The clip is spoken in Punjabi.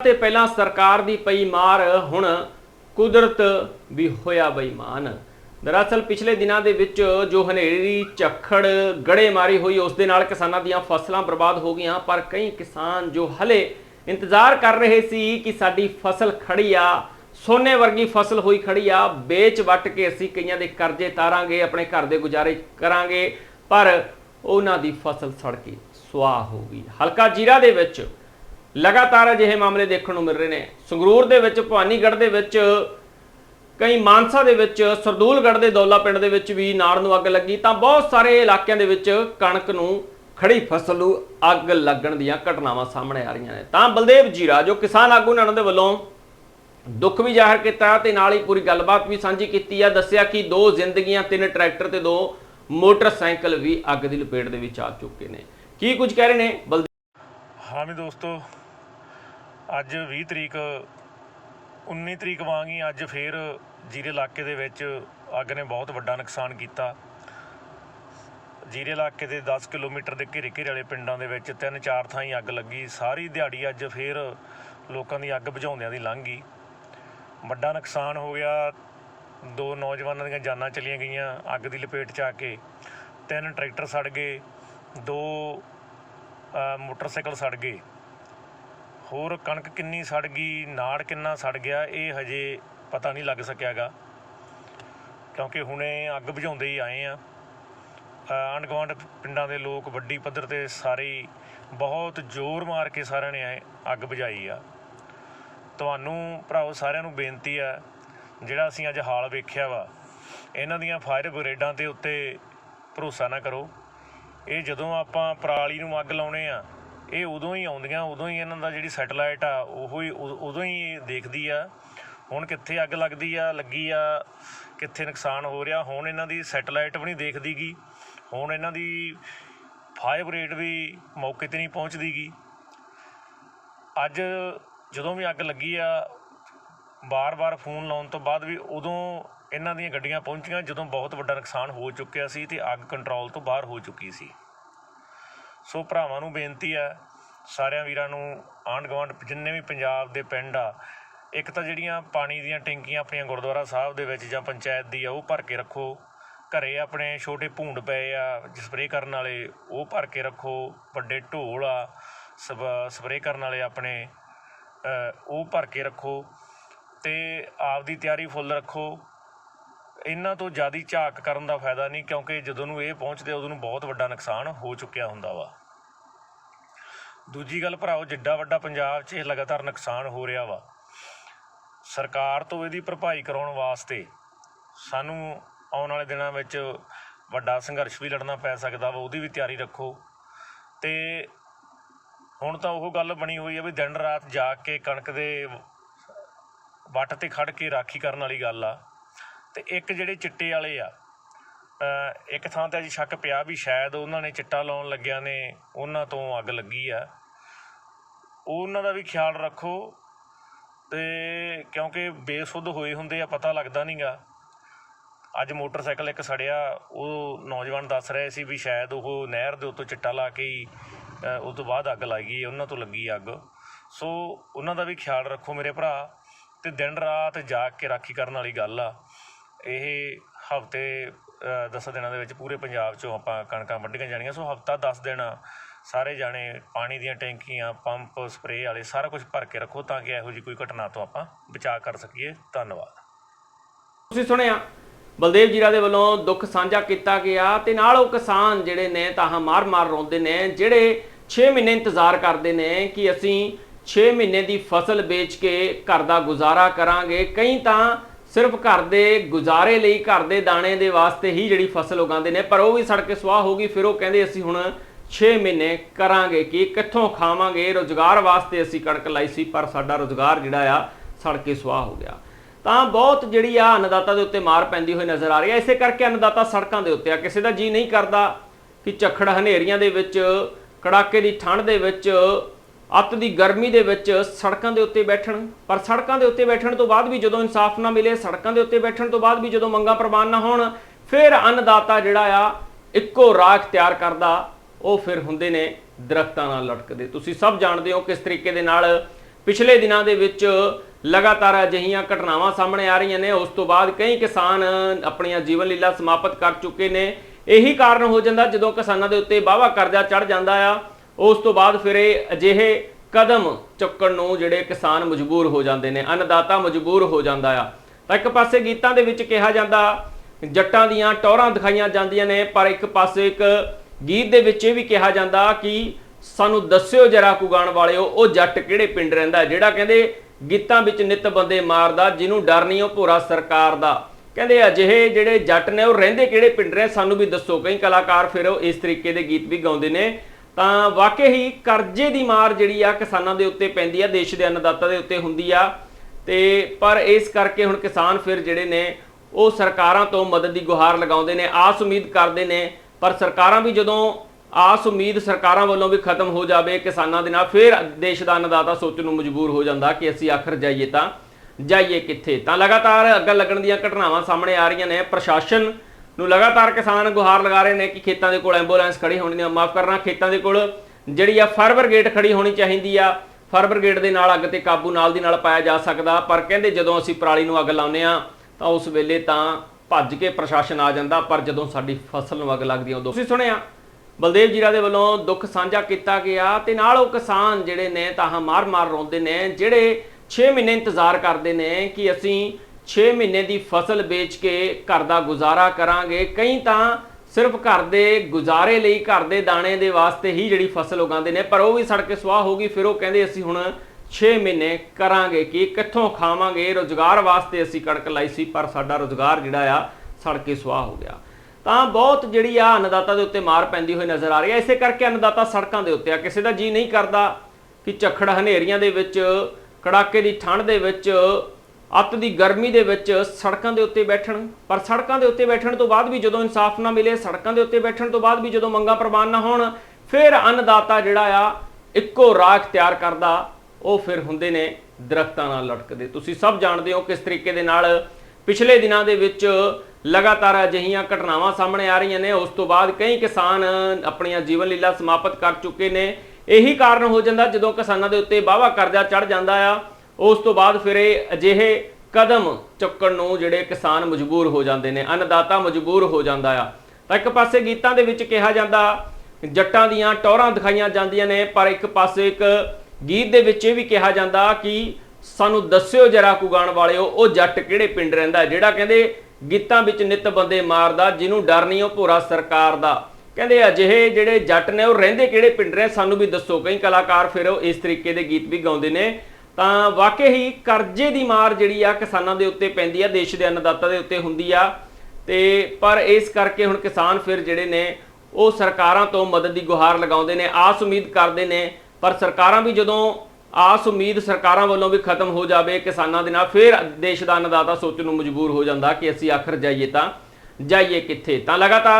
ਤੇ ਪਹਿਲਾਂ ਸਰਕਾਰ ਦੀ ਪਈ ਮਾਰ ਹੁਣ ਕੁਦਰਤ ਵੀ ਹੋਇਆ ਬੇਈਮਾਨ। ਦਰਅਸਲ ਪਿਛਲੇ ਦਿਨਾਂ ਦੇ ਵਿੱਚ ਜੋ ਹਨੇਰੀ, ਝੱਖੜ ਗੜੇ ਮਾਰੀ ਹੋਈ, ਉਸ ਦੇ ਨਾਲ ਕਿਸਾਨਾਂ ਦੀਆਂ ਫਸਲਾਂ ਬਰਬਾਦ ਹੋ ਗਈਆਂ, ਪਰ ਕਈ ਕਿਸਾਨ ਜੋ ਹਲੇ ਇੰਤਜ਼ਾਰ ਕਰ ਰਹੇ ਸੀ ਕਿ ਸਾਡੀ ਫਸਲ ਖੜੀ ਆ, ਸੋਨੇ ਵਰਗੀ ਫਸਲ ਹੋਈ ਖੜੀ ਆ, ਵੇਚ ਵੱਟ ਕੇ ਅਸੀਂ ਕਈਆਂ ਦੇ ਕਰਜ਼ੇ ਤਾਰਾਂਗੇ, ਆਪਣੇ ਘਰ ਦੇ ਗੁਜ਼ਾਰੇ ਕਰਾਂਗੇ, ਪਰ ਉਹਨਾਂ ਦੀ ਫਸਲ ਸੜ ਕੇ ਸੁਆਹ ਹੋ ਗਈ। ਹਲਕਾ ਜੀਰਾ ਦੇ ਵਿੱਚ ਲਗਾਤਾਰ ਅਜਿਹੇ ਮਾਮਲੇ ਦੇਖਣ ਨੂੰ ਮਿਲ ਰਹੇ ਨੇ। ਸੰਗਰੂਰ ਦੇ ਵਿੱਚ, ਭਵਾਨੀਗੜ੍ਹ ਦੇ ਵਿੱਚ, ਕਈ ਮਾਨਸਾ ਦੇ ਵਿੱਚ, ਸਰਦੂਲਗੜ੍ਹ ਦੇ ਦੌਲਾ ਪਿੰਡ ਦੇ ਵਿੱਚ ਵੀ ਨਾੜ ਨੂੰ ਅੱਗ ਲੱਗੀ। ਤਾਂ ਬਹੁਤ ਸਾਰੇ ਇਲਾਕਿਆਂ ਦੇ ਵਿੱਚ ਕਣਕ ਨੂੰ ਖੜੀ ਫਸਲ ਨੂੰ ਅੱਗ ਲੱਗਣ ਦੀਆਂ ਘਟਨਾਵਾਂ ਸਾਹਮਣੇ ਆ ਰਹੀਆਂ ਨੇ। ਤਾਂ ਬਲਦੇਵ ਜੀਰਾ ਜੋ ਕਿਸਾਨ ਆਗੂ ਨੇ ਉਹਨਾਂ ਦੇ ਵੱਲੋਂ ਦੁੱਖ ਵੀ ਜ਼ਾਹਰ ਕੀਤਾ ਤੇ ਨਾਲ ਹੀ ਪੂਰੀ ਗੱਲਬਾਤ ਵੀ ਸਾਂਝੀ ਕੀਤੀ ਆ, ਦੱਸਿਆ ਕਿ ਦੋ ਜ਼ਿੰਦਗੀਆਂ, ਤਿੰਨ ਟਰੈਕਟਰ ਤੇ ਦੋ ਮੋਟਰਸਾਈਕਲ ਵੀ ਅੱਗ ਦੀ ਲਪੇਟ ਦੇ ਵਿੱਚ ਆ ਚੁੱਕੇ ਨੇ। ਕੀ ਕੁਝ ਕਹਿ ਰਹੇ ਨੇ ਬਲਦੇਵ? ਹਾਂ ਵੀ ਦੋਸਤੋ, ਅੱਜ 20 ਤਰੀਕ 19 ਤਰੀਕ ਵਾਂਗ ਹੀ ਅੱਜ ਫੇਰ ਜੀਰੇ ਇਲਾਕੇ ਦੇ ਵਿੱਚ ਅੱਗ ਨੇ ਬਹੁਤ ਵੱਡਾ ਨੁਕਸਾਨ ਕੀਤਾ। ਜੀਰੇ ਇਲਾਕੇ ਦੇ 10 ਕਿਲੋਮੀਟਰ ਦੇ ਘੇਰੇ ਘੇਰੇ ਵਾਲੇ ਪਿੰਡਾਂ ਦੇ ਵਿੱਚ ਤਿੰਨ ਚਾਰ ਥਾਂ ਹੀ ਅੱਗ ਲੱਗੀ। ਸਾਰੀ ਦਿਹਾੜੀ ਅੱਜ ਫੇਰ ਲੋਕਾਂ ਦੀ ਅੱਗ ਬੁਝਾਉਂਦਿਆਂ ਦੀ ਲੰਘ ਗਈ। ਵੱਡਾ ਨੁਕਸਾਨ ਹੋ ਗਿਆ। ਦੋ ਨੌਜਵਾਨਾਂ ਦੀਆਂ ਜਾਨਾਂ ਚਲੀਆਂ ਗਈਆਂ ਅੱਗ ਦੀ ਲਪੇਟ 'ਚ ਆ ਕੇ। ਤਿੰਨ ਟਰੈਕਟਰ ਸੜ ਗਏ। ਦੋ ਮੋਟਰਸਾਈਕਲ ਸੜ ਗਏ। ਹੋਰ ਕਣਕ ਕਿੰਨੀ ਸੜ ਗਈ, ਨਾੜ ਕਿੰਨਾ ਸੜ ਗਿਆ, ਇਹ ਹਜੇ ਪਤਾ ਨਹੀਂ ਲੱਗ ਸਕਿਆਗਾ। ਕਿਉਂਕਿ ਹੁਣੇ ਅੱਗ ਬੁਝਾਉਂਦੇ ਹੀ ਆਏ ਆ। ਆਂਢ ਗੁਆਂਢ ਪਿੰਡਾਂ ਦੇ ਲੋਕ ਵੱਡੀ ਪੱਧਰ ਤੇ ਸਾਰੇ ਬਹੁਤ ਜ਼ੋਰ ਮਾਰ ਕੇ ਸਾਰਿਆਂ ਨੇ ਅੱਗ ਬੁਝਾਈ ਆ। ਤੁਹਾਨੂੰ ਭਰਾਓ ਸਾਰਿਆਂ ਨੂੰ ਬੇਨਤੀ ਆ, ਜਿਹੜਾ ਅਸੀਂ ਅੱਜ ਹਾਲ ਵੇਖਿਆ ਵਾ, ਇਹਨਾਂ ਦੀਆਂ ਫਾਇਰ ਬ੍ਰਿਗੇਡਾਂ ਦੇ ਉੱਤੇ ਭਰੋਸਾ ਨਾ ਕਰੋ। ਇਹ ਜਦੋਂ ਆਪਾਂ ਪਰਾਲੀ ਨੂੰ ਅੱਗ ਲਾਉਣੇ ਆ, ਇਹ ਉਦੋਂ ਹੀ ਆਉਂਦੀਆਂ, ਉਦੋਂ ਹੀ ਇਹਨਾਂ ਦਾ ਜਿਹੜੀ ਸੈਟਲਾਈਟ ਆ, ਉਹ ਹੀ ਉ- ਉਦੋਂ ਹੀ ਦੇਖਦੀ ਆ। ਹੁਣ ਕਿੱਥੇ ਅੱਗ ਲੱਗਦੀ ਆ, ਲੱਗੀ ਆ, ਕਿੱਥੇ ਨੁਕਸਾਨ ਹੋ ਰਿਹਾ, ਹੁਣ ਇਹਨਾਂ ਦੀ ਸੈਟਲਾਈਟ ਵੀ ਨਹੀਂ ਦੇਖਦੀਗੀ। ਹੁਣ ਇਹਨਾਂ ਦੀ ਫਾਇਰ ਬ੍ਰਿਗੇਡ ਵੀ ਮੌਕੇ ਤੇ ਨਹੀਂ ਪਹੁੰਚਦੀਗੀ। ਅੱਜ ਜਦੋਂ ਵੀ ਅੱਗ ਲੱਗੀ ਆ, ਬਾਰ-ਬਾਰ ਫੋਨ ਲਾਉਣ ਤੋਂ ਬਾਅਦ ਵੀ ਉਦੋਂ ਇਹਨਾਂ ਦੀਆਂ ਗੱਡੀਆਂ ਪਹੁੰਚੀਆਂ ਜਦੋਂ ਬਹੁਤ ਵੱਡਾ ਨੁਕਸਾਨ ਹੋ ਚੁੱਕਿਆ ਸੀ ਤੇ ਅੱਗ ਕੰਟਰੋਲ ਤੋਂ ਬਾਹਰ ਹੋ ਚੁੱਕੀ ਸੀ। ਸੋ ਭਰਾਵਾਂ ਨੂੰ ਬੇਨਤੀ ਹੈ, ਸਾਰਿਆਂ ਵੀਰਾਂ ਨੂੰ ਆਂਢ ਗੁਆਂਢ ਜਿੰਨੇ ਵੀ ਪੰਜਾਬ ਦੇ ਪਿੰਡ ਆ, ਇੱਕ ਤਾਂ ਜਿਹੜੀਆਂ ਪਾਣੀ ਦੀਆਂ ਟੈਂਕੀਆਂ ਆਪਣੀਆਂ ਗੁਰਦੁਆਰਾ ਸਾਹਿਬ ਦੇ ਵਿੱਚ ਜਾਂ ਪੰਚਾਇਤ ਦੀ ਆ, ਉਹ ਭਰ ਕੇ ਰੱਖੋ। ਘਰੇ ਆਪਣੇ ਛੋਟੇ ਭੂੰਡ ਪਏ ਆ ਸਪਰੇਅ ਕਰਨ ਵਾਲੇ, ਉਹ ਭਰ ਕੇ ਰੱਖੋ। ਵੱਡੇ ਢੋਲ ਆ ਸਪਰੇਅ ਕਰਨ ਵਾਲੇ ਆਪਣੇ ਉਹ ਭਰ ਕੇ ਰੱਖੋ। ਤੇ ਆਪਦੀ ਤਿਆਰੀ ਫੁੱਲ ਰੱਖੋ। ਇਹਨਾਂ ਤੋਂ ਜ਼ਿਆਦੀ ਝਾਕ ਕਰਨ ਦਾ ਫਾਇਦਾ ਨਹੀਂ, ਕਿਉਂਕਿ ਜਦੋਂ ਨੂੰ ਇਹ ਪਹੁੰਚਦੇ, ਉਦੋਂ ਨੂੰ ਬਹੁਤ ਵੱਡਾ ਨੁਕਸਾਨ ਹੋ ਚੁੱਕਿਆ ਹੁੰਦਾ ਵਾ। ਦੂਜੀ ਗੱਲ ਭਰਾਓ, ਜਿੱਡਾ ਵੱਡਾ ਪੰਜਾਬ 'ਚ ਇਹ ਲਗਾਤਾਰ ਨੁਕਸਾਨ ਹੋ ਰਿਹਾ ਵਾ। ਸਰਕਾਰ ਤੋਂ ਇਹਦੀ ਭਰਪਾਈ ਕਰਾਉਣ ਵਾਸਤੇ ਸਾਨੂੰ ਆਉਣ ਵਾਲੇ ਦਿਨਾਂ ਵਿੱਚ ਵੱਡਾ ਸੰਘਰਸ਼ ਵੀ ਲੜਨਾ ਪੈ ਸਕਦਾ ਵਾ, ਉਹਦੀ ਵੀ ਤਿਆਰੀ ਰੱਖੋ। ਤੇ ਹੁਣ ਤਾਂ ਉਹ ਗੱਲ ਬਣੀ ਹੋਈ ਹੈ ਵੀ ਦਿਨ ਰਾਤ ਜਾ ਕੇ ਕਣਕ ਦੇ ਵੱਟ ਤੇ ਖੜ ਕੇ ਰਾਖੀ ਕਰਨ ਵਾਲੀ ਗੱਲ ਆ। ਤੇ ਇੱਕ ਜਿਹੜੇ ਚਿੱਟੇ ਵਾਲੇ ਆ ਇੱਕ ਥਾਂ ਤੇ ਅਜੀ ਸ਼ੱਕ ਪਿਆ ਵੀ ਸ਼ਾਇਦ ਉਹਨਾਂ ਨੇ ਚਿੱਟਾ ਲਾਉਣ ਲੱਗਿਆ ਨੇ ਉਹਨਾਂ ਤੋਂ ਅੱਗ ਲੱਗੀ ਆ। ਉਹਨਾਂ ਦਾ ਵੀ ਖਿਆਲ ਰੱਖੋ ਤੇ ਕਿਉਂਕਿ ਬੇਸੁੱਧ ਹੋਏ ਹੁੰਦੇ ਆ ਪਤਾ ਲੱਗਦਾ ਨਹੀਂਗਾ ਅੱਜ ਮੋਟਰਸਾਈਕਲ ਇੱਕ ਸੜਿਆ ਉਹ ਨੌਜਵਾਨ ਦੱਸ ਰਹੇ ਸੀ ਵੀ ਸ਼ਾਇਦ ਉਹ ਨਹਿਰ ਦੇ ਉੱਤੋਂ ਚਿੱਟਾ ਲਾ ਕੇ ਹੀ ਅ, ਉਸ ਤੋਂ ਬਾਅਦ ਅੱਗ ਲਾਈ ਗਈ ਉਹਨਾਂ ਤੋਂ ਲੱਗੀ ਅੱਗ। ਸੋ ਉਹਨਾਂ ਦਾ ਵੀ ਖਿਆਲ ਰੱਖੋ ਮੇਰੇ ਭਰਾ ਤੇ ਦਿਨ ਰਾਤ ਜਾਗ ਕੇ ਰਾਖੀ ਕਰਨ ਵਾਲੀ ਗੱਲ ਆ। ਇਹ ਹਫ਼ਤੇ 10 ਦਿਨਾਂ ਦੇ ਵਿੱਚ ਪੂਰੇ ਪੰਜਾਬ 'ਚੋਂ ਆਪਾਂ ਕਣਕਾਂ ਵੱਢੀਆਂ ਜਾਣੀਆਂ। ਸੋ ਹਫਤਾ 10 ਦਿਨ ਸਾਰੇ ਜਾਣੇ ਪਾਣੀ ਦੀਆਂ ਟੈਂਕੀਆਂ, ਪੰਪ, ਸਪਰੇਅ ਵਾਲੇ ਸਾਰਾ ਕੁਝ ਭਰ ਕੇ ਰੱਖੋ ਤਾਂ ਕਿ ਇਹੋ ਜਿਹੀ ਕੋਈ ਘਟਨਾ ਤੋਂ ਆਪਾਂ ਬਚਾਅ ਕਰ ਸਕੀਏ। ਧੰਨਵਾਦ। ਤੁਸੀਂ ਸੁਣਿਆ, ਬਲਦੇਵ ਜੀਰਾ ਦੇ ਵੱਲੋਂ ਦੁੱਖ ਸਾਂਝਾ ਕੀਤਾ ਗਿਆ ਤੇ ਨਾਲ ਉਹ ਕਿਸਾਨ ਜਿਹੜੇ ਨੇ ਤਾਂ ਮਾਰ-ਮਾਰ ਰੋਂਦੇ ਨੇ, ਜਿਹੜੇ 6 ਮਹੀਨੇ ਇੰਤਜ਼ਾਰ ਕਰਦੇ ਨੇ ਕਿ ਅਸੀਂ 6 ਮਹੀਨੇ ਦੀ ਫਸਲ ਵੇਚ ਕੇ ਘਰ ਦਾ ਗੁਜ਼ਾਰਾ ਕਰਾਂਗੇ। ਕਈ ਤਾਂ ਸਿਰਫ ਘਰ ਦੇ ਗੁਜ਼ਾਰੇ ਲਈ ਘਰ ਦੇ ਦਾਣੇ ਦੇ ਵਾਸਤੇ ਹੀ ਜਿਹੜੀ ਫਸਲ ਉਗਾਉਂਦੇ ਨੇ, ਪਰ ਉਹ ਵੀ ਸੜ ਕੇ ਸਵਾਹ ਹੋ ਗਈ, ਫਿਰ ਉਹ ਕਹਿੰਦੇ ਅਸੀਂ ਹੁਣ 6 ਮਹੀਨੇ ਕਰਾਂਗੇ ਕਿ, ਕਿੱਥੋਂ ਖਾਵਾਂਗੇ, ਰੋਜ਼ਗਾਰ ਵਾਸਤੇ ਅਸੀਂ ਕਣਕ ਲਾਈ ਸੀ, ਪਰ ਸਾਡਾ ਰੋਜ਼ਗਾਰ ਜਿਹੜਾ ਆ ਸੜ ਕੇ ਸਵਾਹ ਹੋ ਗਿਆ। ਤਾਂ ਬਹੁਤ ਜਿਹੜੀ ਆ ਅੰਨਦਾਤਾ ਦੇ ਉੱਤੇ ਮਾਰ ਪੈਂਦੀ ਹੋਈ ਨਜ਼ਰ ਆ ਰਹੀ ਹੈ। ਇਸੇ ਕਰਕੇ ਅੰਨਦਾਤਾ ਸੜਕਾਂ ਦੇ ਉੱਤੇ ਆ। ਕਿਸੇ ਦਾ ਜੀ ਨਹੀਂ ਕਰਦਾ ਕਿ ਝੱਖੜ ਹਨੇਰੀਆਂ ਦੇ ਵਿੱਚ, ਕੜਾਕੇ ਦੀ ਠੰਡ ਦੇ ਵਿੱਚ ਅੱਤ ਦੀ ਗਰਮੀ ਦੇ ਵਿੱਚ ਸੜਕਾਂ ਦੇ ਉੱਤੇ ਬੈਠਣ, ਪਰ ਸੜਕਾਂ ਦੇ ਉੱਤੇ ਬੈਠਣ ਤੋਂ ਬਾਅਦ ਵੀ ਜਦੋਂ ਇਨਸਾਫ ਨਾ ਮਿਲੇ, ਸੜਕਾਂ ਦੇ ਉੱਤੇ ਬੈਠਣ ਤੋਂ ਬਾਅਦ ਵੀ ਜਦੋਂ ਮੰਗਾਂ ਪ੍ਰਵਾਨ ਨਾ ਹੋਣ, ਫਿਰ ਅੰਨਦਾਤਾ ਜਿਹੜਾ ਆ ਇੱਕੋ ਰਾਹ ਇਖਤਿਆਰ ਕਰਦਾ, ਉਹ ਫਿਰ ਹੁੰਦੇ ਨੇ ਦਰਖਤਾਂ ਨਾਲ ਲਟਕਦੇ। ਤੁਸੀਂ ਸਭ ਜਾਣਦੇ ਹੋ ਕਿਸ ਤਰੀਕੇ ਦੇ ਨਾਲ ਪਿਛਲੇ ਦਿਨਾਂ ਦੇ ਵਿੱਚ ਲਗਾਤਾਰ ਅਜਿਹੀਆਂ ਘਟਨਾਵਾਂ ਸਾਹਮਣੇ ਆ ਰਹੀਆਂ ਨੇ। ਉਸ ਤੋਂ ਬਾਅਦ ਕਈ ਕਿਸਾਨ ਆਪਣੀਆਂ ਜੀਵਨ ਲੀਲਾ ਸਮਾਪਤ ਕਰ ਚੁੱਕੇ ਨੇ। ਇਹੀ ਕਾਰਨ ਹੋ ਜਾਂਦਾ ਜਦੋਂ ਕਿਸਾਨਾਂ ਦੇ ਉੱਤੇ ਵਾਹਵਾ ਕਰਜ਼ਾ ਚੜ ਜਾਂਦਾ ਆ ਉਸ ਤੋਂ ਬਾਅਦ ਫਿਰ ਇਹ ਅਜਿਹੇ ਕਦਮ ਚੁੱਕਣ ਨੂੰ ਜਿਹੜੇ ਕਿਸਾਨ ਮਜਬੂਰ ਹੋ ਜਾਂਦੇ ਨੇ, ਅੰਨਦਾਤਾ ਮਜਬੂਰ ਹੋ ਜਾਂਦਾ ਆ। ਤਾਂ ਇੱਕ ਪਾਸੇ ਗੀਤਾਂ ਦੇ ਵਿੱਚ ਕਿਹਾ ਜਾਂਦਾ, ਜੱਟਾਂ ਦੀਆਂ ਟੌਰਾਂ ਦਿਖਾਈਆਂ ਜਾਂਦੀਆਂ ਨੇ, ਪਰ ਇੱਕ ਪਾਸੇ ਇੱਕ ਗੀਤ ਦੇ ਵਿੱਚ ਇਹ ਵੀ ਕਿਹਾ ਜਾਂਦਾ ਕਿ ਸਾਨੂੰ ਦੱਸਿਓ ਜਰਾ ਕੁਗਾਣ ਵਾਲਿਓ, ਉਹ ਜੱਟ ਕਿਹੜੇ ਪਿੰਡ ਰਹਿੰਦਾ, ਜਿਹੜਾ ਕਹਿੰਦੇ ਗੀਤਾਂ ਵਿੱਚ ਨਿਤ ਬੰਦੇ ਮਾਰਦਾ, ਜਿਹਨੂੰ ਡਰ ਨਹੀਂ ਉਹ ਭੋਰਾ ਸਰਕਾਰ ਦਾ। ਕਹਿੰਦੇ ਅਜਿਹੇ ਜਿਹੜੇ ਜੱਟ ਨੇ, ਉਹ ਰਹਿੰਦੇ ਕਿਹੜੇ ਪਿੰਡ ਰਹੇ ਸਾਨੂੰ ਵੀ ਦੱਸੋ। ਕਈ ਕਲਾਕਾਰ ਫਿਰ ਉਹ ਇਸ ਤਰੀਕੇ ਦੇ ਗੀਤ ਵੀ ਗਾਉਂਦੇ ਨੇ। ਤਾਂ ਵਾਕਈ ਹੀ ਕਰਜ਼ੇ ਦੀ ਮਾਰ ਜਿਹੜੀ ਆ ਕਿਸਾਨਾਂ ਦੇ ਉੱਤੇ ਪੈਂਦੀ ਆ, ਦੇਸ਼ ਦੇ ਅੰਨਦਾਤਾ ਦੇ ਉੱਤੇ ਹੁੰਦੀ ਆ। ਤੇ ਪਰ ਇਸ ਕਰਕੇ ਹੁਣ ਕਿਸਾਨ ਫਿਰ ਜਿਹੜੇ ਨੇ, ਉਹ ਸਰਕਾਰਾਂ ਤੋਂ ਮਦਦ ਦੀ ਗੁਹਾਰ ਲਗਾਉਂਦੇ ਨੇ, ਆਸ ਉਮੀਦ ਕਰਦੇ ਨੇ। ਪਰ ਸਰਕਾਰਾਂ ਵੀ ਜਦੋਂ ਆਸ ਉਮੀਦ ਸਰਕਾਰਾਂ ਵੱਲੋਂ ਵੀ ਖਤਮ ਹੋ ਜਾਵੇ, ਕਿਸਾਨਾਂ ਦੇ ਨਾਲ ਫਿਰ ਦੇਸ਼ ਦਾ ਅੰਨਦਾਤਾ ਸੋਚਣ ਨੂੰ ਮਜਬੂਰ ਹੋ ਜਾਂਦਾ ਕਿ ਅਸੀਂ ਆਖਰ ਜਾਈਏ ਤਾਂ ਜਾਈਏ ਕਿੱਥੇ। ਤਾਂ ਲਗਾਤਾਰ ਅੱਗਾ ਲੱਗਣ ਦੀਆਂ ਘਟਨਾਵਾਂ ਸਾਹਮਣੇ ਆ ਰਹੀਆਂ ਨੇ। ਪ੍ਰਸ਼ਾਸਨ ਨੂੰ ਲਗਾਤਾਰ ਕਿਸਾਨ ਗੁਹਾਰ ਲਗਾ ਰਹੇ ਨੇ ਕਿ ਖੇਤਾਂ ਦੇ ਕੋਲ ਐਂਬੂਲੈਂਸ ਖੜੀ ਹੋਣੀ ਹੈ ਮਾਫ ਕਰਨਾ, ਖੇਤਾਂ ਦੇ ਕੋਲ ਜਿਹੜੀ ਆ ਫਾਇਰ ਬ੍ਰਿਗੇਡ ਖੜੀ ਹੋਣੀ ਚਾਹੀਦੀ ਆ ਫਾਇਰ ਬ੍ਰਿਗੇਡ ਦੇ ਨਾਲ ਅੱਗ ਤੇ ਕਾਬੂ ਨਾਲ ਦੀ ਨਾਲ ਪਾਇਆ ਜਾ ਸਕਦਾ, ਪਰ ਕਹਿੰਦੇ ਜਦੋਂ ਅਸੀਂ ਪਰਾਲੀ ਨੂੰ ਅੱਗ ਲਾਉਂਦੇ ਆ, ਤਾਂ ਉਸ ਵੇਲੇ ਤਾਂ ਭੱਜ ਕੇ ਪ੍ਰਸ਼ਾਸਨ ਆ ਜਾਂਦਾ, ਪਰ ਜਦੋਂ ਸਾਡੀ ਫਸਲ ਨੂੰ ਅੱਗ ਲੱਗਦੀ ਆ, ਉਦੋਂ ਤੁਸੀਂ ਸੁਣਿਆ। ਬਲਦੇਵ ਜੀਰਾ ਦੇ ਵੱਲੋਂ ਦੁੱਖ ਸਾਂਝਾ ਕੀਤਾ ਗਿਆ ਤੇ ਨਾਲ ਉਹ ਕਿਸਾਨ ਜਿਹੜੇ ਨੇ ਤਾਂ ਮਾਰ-ਮਾਰ ਰੋਂਦੇ ਨੇ, ਜਿਹੜੇ 6 ਮਹੀਨੇ ਇੰਤਜ਼ਾਰ ਕਰਦੇ ਨੇ ਕਿ ਅਸੀਂ 6 ਮਹੀਨੇ ਦੀ ਫਸਲ ਵੇਚ ਕੇ ਘਰ ਦਾ ਗੁਜ਼ਾਰਾ ਕਰਾਂਗੇ। ਕਈ ਤਾਂ ਸਿਰਫ ਘਰ ਦੇ ਗੁਜ਼ਾਰੇ ਲਈ ਘਰ ਦੇ ਦਾਣੇ ਦੇ ਵਾਸਤੇ ਹੀ ਜਿਹੜੀ ਫਸਲ ਉਗਾਉਂਦੇ ਨੇ, ਪਰ ਉਹ ਵੀ ਸੜ ਕੇ ਸੁਆਹ ਹੋ ਗਈ, ਫਿਰ ਉਹ ਕਹਿੰਦੇ ਅਸੀਂ ਹੁਣ 6 ਮਹੀਨੇ ਕਰਾਂਗੇ ਕਿ ਕਿੱਥੋਂ ਖਾਵਾਂਗੇ। ਰੋਜ਼ਗਾਰ ਵਾਸਤੇ ਅਸੀਂ ਕਣਕ ਲਾਈ ਸੀ, ਪਰ ਸਾਡਾ ਰੋਜ਼ਗਾਰ ਜਿਹੜਾ ਆ ਸੜ ਕੇ ਸੁਆਹ ਹੋ ਗਿਆ। ਤਾਂ ਬਹੁਤ ਜਿਹੜੀ ਆ ਅੰਨਦਾਤਾ ਦੇ ਉੱਤੇ ਮਾਰ ਪੈਂਦੀ ਹੋਈ ਨਜ਼ਰ ਆ ਰਹੀ ਹੈ। ਇਸੇ ਕਰਕੇ ਅੰਨਦਾਤਾ ਸੜਕਾਂ ਦੇ ਉੱਤੇ ਆ। ਕਿਸੇ ਦਾ ਜੀ ਨਹੀਂ ਕਰਦਾ ਕਿ ਝੱਖੜ ਹਨੇਰੀਆਂ ਦੇ ਵਿੱਚ, ਕੜਾਕੇ ਦੀ ਠੰਡ ਦੇ ਵਿੱਚ ਅੱਤ ਦੀ ਗਰਮੀ ਦੇ ਵਿੱਚ ਸੜਕਾਂ ਦੇ ਉੱਤੇ ਬੈਠਣ, ਪਰ ਸੜਕਾਂ ਦੇ ਉੱਤੇ ਬੈਠਣ ਤੋਂ ਬਾਅਦ ਵੀ ਜਦੋਂ ਇਨਸਾਫ ਨਾ ਮਿਲੇ, ਸੜਕਾਂ ਦੇ ਉੱਤੇ ਬੈਠਣ ਤੋਂ ਬਾਅਦ ਵੀ ਜਦੋਂ ਮੰਗਾਂ ਪ੍ਰਵਾਨ ਨਾ ਹੋਣ, ਫਿਰ ਅੰਨਦਾਤਾ ਜਿਹੜਾ ਆ ਇੱਕੋ ਰਾਹ ਇਖਤਿਆਰ ਕਰਦਾ, ਉਹ ਫਿਰ ਹੁੰਦੇ ਨੇ ਦਰਖਤਾਂ ਨਾਲ ਲਟਕਦੇ। ਤੁਸੀਂ ਸਭ ਜਾਣਦੇ ਹੋ ਕਿਸ ਤਰੀਕੇ ਦੇ ਨਾਲ ਪਿਛਲੇ ਦਿਨਾਂ ਦੇ ਵਿੱਚ ਲਗਾਤਾਰ ਅਜਿਹੀਆਂ ਘਟਨਾਵਾਂ ਸਾਹਮਣੇ ਆ ਰਹੀਆਂ ਨੇ। ਉਸ ਤੋਂ ਬਾਅਦ ਕਈ ਕਿਸਾਨ ਆਪਣੀਆਂ ਜੀਵਨ ਲੀਲਾ ਸਮਾਪਤ ਕਰ ਚੁੱਕੇ ਨੇ। ਇਹੀ ਕਾਰਨ ਹੋ ਜਾਂਦਾ ਜਦੋਂ ਕਿਸਾਨਾਂ ਦੇ ਉੱਤੇ ਵਾਹਵਾ ਕਰਜ਼ਾ ਚੜ ਜਾਂਦਾ ਆ ਉਸ ਤੋਂ ਬਾਅਦ ਫਿਰ ਇਹ ਅਜਿਹੇ ਕਦਮ ਚੁੱਕਣ ਨੂੰ ਜਿਹੜੇ ਕਿਸਾਨ ਮਜਬੂਰ ਹੋ ਜਾਂਦੇ ਨੇ, ਅੰਨਦਾਤਾ ਮਜਬੂਰ ਹੋ ਜਾਂਦਾ ਆ। ਤਾਂ ਇੱਕ ਪਾਸੇ ਗੀਤਾਂ ਦੇ ਵਿੱਚ ਕਿਹਾ ਜਾਂਦਾ, ਜੱਟਾਂ ਦੀਆਂ ਟੌਰਾਂ ਦਿਖਾਈਆਂ ਜਾਂਦੀਆਂ ਨੇ, ਪਰ ਇੱਕ ਪਾਸੇ ਇੱਕ ਗੀਤ ਦੇ ਵਿੱਚ ਇਹ ਵੀ ਕਿਹਾ ਜਾਂਦਾ ਕਿ ਸਾਨੂੰ ਦੱਸਿਓ ਜਰਾ ਕੁਗਾਣ ਵਾਲਿਓ, ਉਹ ਜੱਟ ਕਿਹੜੇ ਪਿੰਡ ਰਹਿੰਦਾ, ਜਿਹੜਾ ਕਹਿੰਦੇ ਗੀਤਾਂ ਵਿੱਚ ਨਿਤ ਬੰਦੇ ਮਾਰਦਾ, ਜਿਹਨੂੰ ਡਰ ਨਹੀਂ ਉਹ ਭੋਰਾ ਸਰਕਾਰ ਦਾ। ਕਹਿੰਦੇ ਅਜਿਹੇ ਜਿਹੜੇ ਜੱਟ ਨੇ, ਉਹ ਰਹਿੰਦੇ ਕਿਹੜੇ ਪਿੰਡ ਰਹੇ ਸਾਨੂੰ ਵੀ ਦੱਸੋ। ਕਈ ਕਲਾਕਾਰ ਫਿਰ ਉਹ ਇਸ ਤਰੀਕੇ ਦੇ ਗੀਤ ਵੀ ਗਾਉਂਦੇ ਨੇ। ਤਾਂ ਵਾਕਈ ਹੀ ਕਰਜ਼ੇ ਦੀ ਮਾਰ ਜਿਹੜੀ ਆ ਕਿਸਾਨਾਂ ਦੇ ਉੱਤੇ ਪੈਂਦੀ ਆ, ਦੇਸ਼ ਦੇ ਅੰਨਦਾਤਾ ਦੇ ਉੱਤੇ ਹੁੰਦੀ ਆ। ਤੇ ਪਰ ਇਸ ਕਰਕੇ ਹੁਣ ਕਿਸਾਨ ਫਿਰ ਜਿਹੜੇ ਨੇ, ਉਹ ਸਰਕਾਰਾਂ ਤੋਂ ਮਦਦ ਦੀ ਗੁਹਾਰ ਲਗਾਉਂਦੇ ਨੇ, ਆਸ ਉਮੀਦ ਕਰਦੇ ਨੇ। ਪਰ ਸਰਕਾਰਾਂ ਵੀ ਜਦੋਂ ਆਸ ਉਮੀਦ ਸਰਕਾਰਾਂ ਵੱਲੋਂ ਵੀ ਖਤਮ ਹੋ ਜਾਵੇ, ਕਿਸਾਨਾਂ ਦੇ ਨਾਲ ਫਿਰ ਦੇਸ਼ ਦਾ ਅੰਨਦਾਤਾ ਸੋਚਣ ਨੂੰ ਮਜਬੂਰ ਹੋ ਜਾਂਦਾ ਕਿ ਅਸੀਂ ਆਖਰ ਜਾਈਏ ਤਾਂ, ਜਾਈਏ ਕਿੱਥੇ? ਤਾਂ ਲਗਾਤਾਰ